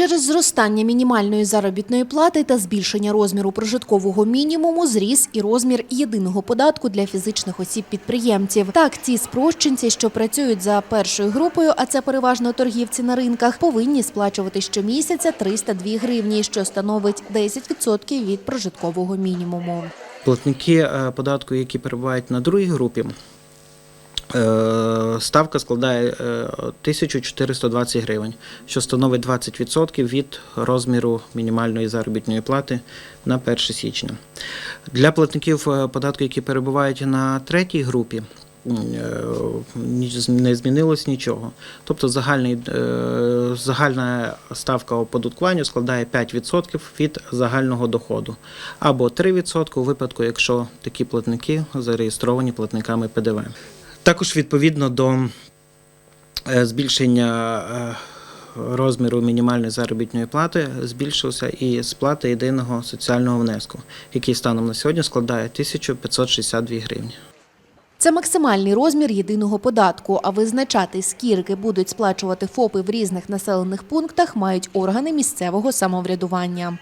Через зростання мінімальної заробітної плати та збільшення розміру прожиткового мінімуму зріс і розмір єдиного податку для фізичних осіб-підприємців. Так, ці спрощенці, що працюють за першою групою, а це переважно торгівці на ринках, повинні сплачувати щомісяця 302 гривні, що становить 10% від прожиткового мінімуму. Платники е, податку, які перебувають на другій групі, ставка складає е, 1420 гривень, що становить 20% від розміру мінімальної заробітної плати на 1 січня. Для платників е, податку, які перебувають на третій групі, е, не змінилось нічого. Тобто загальний, е, загальна ставка оподаткування складає 5% від загального доходу, або 3% у випадку, якщо такі платники зареєстровані платниками ПДВ. Також відповідно до е, збільшення е, розміру мінімальної заробітної плати збільшився і сплата єдиного соціального внеску, який станом на сьогодні складає 1562 гривні. Це максимальний розмір єдиного податку, а визначати, скільки будуть сплачувати ФОПи в різних населених пунктах, мають органи місцевого самоврядування.